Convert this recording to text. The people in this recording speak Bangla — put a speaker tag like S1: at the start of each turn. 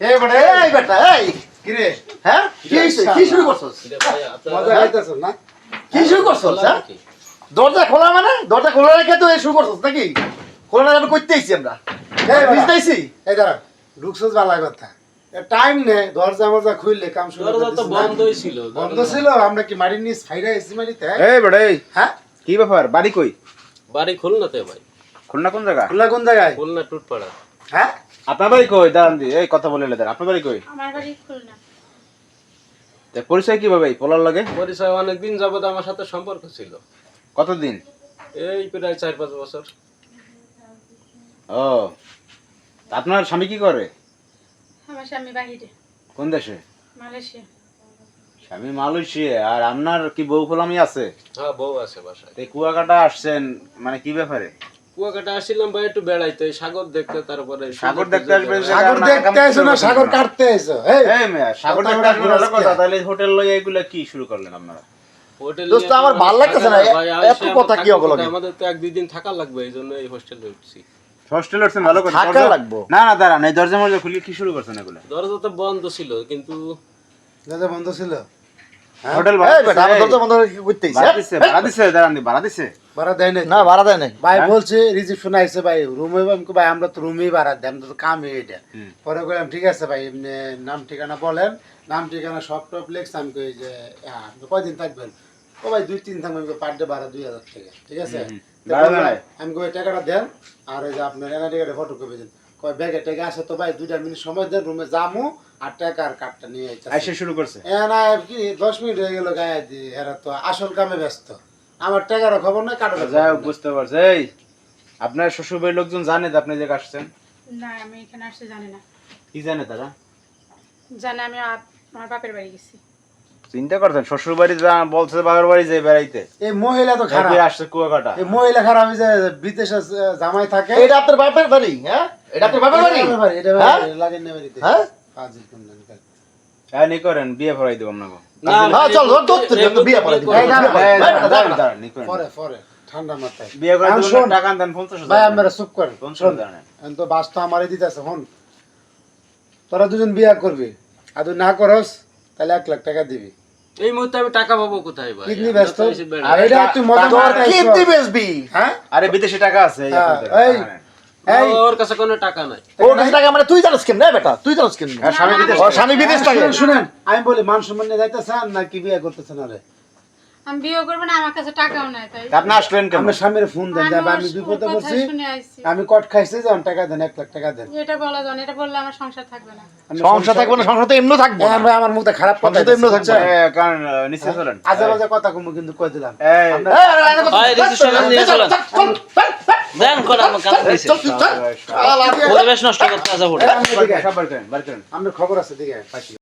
S1: এই বেটা এই বেটা এই।
S2: কিরে?
S1: হ্যাঁ? কি কি শুরু করছস?
S2: মজা খাইতেছ না?
S1: কি শুরু করছস হ্যাঁ? দরজা খোলা মানে? দরজা খোলা রেখে তো এই শুরু করছস নাকি? খোলা না আমি করতে আইছি আমরা।
S2: এই বেটা। এই দাঁড়া ঢুকছস বালা কথা। টাইম নে দরজা মরজা খুললে কাম শুরু
S3: দরজা তো বন্ধই ছিল
S2: বন্ধ ছিল আমরা কি মারি নিস ফাইরা এসি মারিতে হ্যাঁ?
S4: এই বেটা এই।
S2: হ্যাঁ?
S4: কি ব্যাপার? বাড়ি কই?
S3: বাড়ি খুলনাতে ভাই।
S4: খুলনা কোন জায়গা?
S2: খুলনা কোন জায়গায়?
S3: খুলনা টুটপাড়া।
S2: হ্যাঁ?
S4: আপনার বাড়ি কই? দাঁড়ান দি এই কথা বলে দেন আপনার বাড়ি কই?
S5: আমার বাড়ি খুলনা।
S4: তা পরিচয় কীভাবে পোলার লাগে?
S3: পরিচয় অনেকদিন যাবত আমার সাথে সম্পর্ক ছিল।
S4: কতদিন?
S3: এই প্রায় চার পাঁচ বছর।
S4: ও তা আপনার স্বামী কি করে?
S5: আমার স্বামী বাহিরে।
S4: কোন দেশে?
S5: মালয়েশিয়া।
S4: স্বামী মালয়েশিয়া আর আপনার কি বউ ফলামি আছে?
S3: হ্যাঁ বউ আছে বাসায়।
S4: এই কুয়াকাটা আসছেন মানে কি ব্যাপারে?
S3: কুয়াকাটা আসছিলাম ভাই একটু বেড়াইতে সাগর দেখতে তারপরে
S4: সাগর দেখতে আসবেন
S2: সাগর দেখতে এসো না সাগর কাটতে এসো এই।
S4: সাগর দেখতে আসবেন ভালো কথা তাহলে হোটেল লই এগুলা কি শুরু করলেন আপনারা?
S3: হোটেল
S1: দোস্ত, আমার ভালো লাগতেছে না, এত কথা কি?
S3: কোথায়? আমাদের তো এক দুই দিন থাকা লাগবে এই জন্য এই হোস্টেলে উঠছি।
S4: হোস্টেল উঠছেন ভালো কথা
S1: থাকা
S4: দরজা-
S1: লাগবো।
S4: না না দাঁড়ান এই দরজা মরজা খুলে কি শুরু করছেন এগুলা?
S3: দরজা তো বন্ধ ছিল কিন্তু
S2: দাদা বন্ধ ছিল।
S4: হোটেল
S1: এই দরজা বন্ধ করে কি করতে
S4: ভাড়া? দিচ্ছে ভাড়া দিচ্ছে দাঁড়ান দি ভাড়া দিচ্ছে
S2: ভাড়া দেয় নাই
S1: না ভাড়া দেয় নাই।
S2: ভাই
S4: হ্যাঁ?
S2: বলছে রিসিপশন আইছে ভাই রুমে ভাই আমরা তো রুমেই ভাড়া দেয় আমরা তো কামে এটা। পরে ঠিক আছে ভাই এমনি নাম ঠিকানা বলেন। নাম ঠিকানা সব টপ লেখস আমি কই যে হ্যাঁ আপনি কয়দিন থাকবেন? ও ভাই দুই তিন থাকবেন পার ডে ভাড়া দুই হাজার টাকা ঠিক আছে? আমি কই টাকাটা দেন আর ওই যে আপনার ফটো কপি দেন। কয় ব্যাগে টাকা আসে তো ভাই দুইটা মিনিট সময় দেন রুমে যামু আর টাকা আর কার্ডটা নিয়ে
S4: আইসে
S2: আইতে
S4: শুরু করছে?
S2: এনা কি দশ মিনিট হয়ে গেল গায়ে এরা তো আসল কামে ব্যস্ত। আমার টাকারও খবর নাই কার্ডের
S4: যাই হোক বুঝতে পারছি। এই আপনার শ্বশুর বাড়ির লোকজন জানে তো আপনি যে আসছেন?
S5: না আমি এখানে আসতে জানি না।
S4: কি জানে তারা?
S5: জানি আমি আমার বাপের বাড়ি গেছি।
S4: চিন্তা করছেন শ্বশুর বাড়ি যা- বলছে বাবার বাড়ি যে বেড়াইতে।
S2: এই মহিলা তো খারাপ।
S4: আসছে কুয়াকাটা।
S2: এই মহিলা খারাপ যে বিদেশে জামাই থাকে।
S1: এটা আপনার বাপের বাড়ি হ্যাঁ? এটা আপনার বাপের বাড়ি?
S2: এটা বাড়ি, এটা
S1: হ্যাঁ?
S2: লাগেন না বাড়িতে।
S1: হ্যাঁ?
S2: ফাজিল কোনখান কার।
S4: হ্যাঁ নি করেন বিয়ে ভরাই দেবো আপনাকে
S3: না,
S1: হ্যাঁ, চল, ধর, ধর, ধর, বিয়ে করে দিবি।
S3: করে
S2: দাঁড়া,
S3: দিবো।
S1: দাঁড়া, দাঁড়া।
S4: নি করেন।
S2: পরে পরে ঠান্ডা মাথায়
S4: বিয়ে করে
S2: আমি
S4: দেবো
S2: শোন।
S4: না, টাকা দেন পঞ্চাশ হাজার
S2: ভাই আমরা চুপ করেন
S4: পঞ্চাশ
S2: শোন
S4: হাজার দেন।
S2: তো বাস তো আমারই দিতেছে হন তোরা দুজন বিয়া করবি আর না করস তাহলে এক লাখ টাকা দিবি
S3: এই মুহূর্তে আমি টাকা পাবো কোথায় ভাই
S2: কিডনি ব্যস্ত। আর এটা তুই মজা
S1: তোর
S2: মারতে
S1: কি বেচবি
S2: হ্যাঁ
S4: আরে বিদেশি টাকা আছে এই
S2: হ্যাঁ,
S3: ওর কাছে কোনো টাকা নাই।
S1: ওর কাছে টাকা মানে তুই জানিস কেন রে বেটা? তুই জানিস কেন?
S4: স্বামী বিদেশ
S1: স্বামী বিদেশ থাকে।
S2: শুনেন, শুনেন। আমি বলি মান সম্মান নিয়ে যাইতেছেন না কি বিয়ে করতেছেন আরে?
S5: আমি বিয়ে করব না আমার কাছে টাকাও নাই তাই
S4: আপনি আসলেন কেন?
S2: আমার স্বামীর ফোন দেন যে
S5: আমি
S2: বিপদে পড়ছি। আমি কট খাইছি যান টাকা দেন এক লাখ টাকা দেন।
S5: এটা বলা যান এটা বললে আমার সংসার থাকবে না।
S1: সংসার থাকবে না সংসার তো এমনি থাকব
S2: হ্যাঁ, ভাই, আমার মুখে খারাপ কথা
S1: তো এমনি থাকবে
S4: কারণ নিচে চলেন।
S2: আজে বাজে কথা কমু কিন্তু কই দিলাম।
S4: এই,
S1: এই, চল,
S6: চলেন। দেন করে আমার কাছে দিছে
S1: চল, চল, চল। আলা, আলা,
S6: পরিবেশ নষ্ট করতে।
S2: আমার খবর আছে দিকে পাইছি।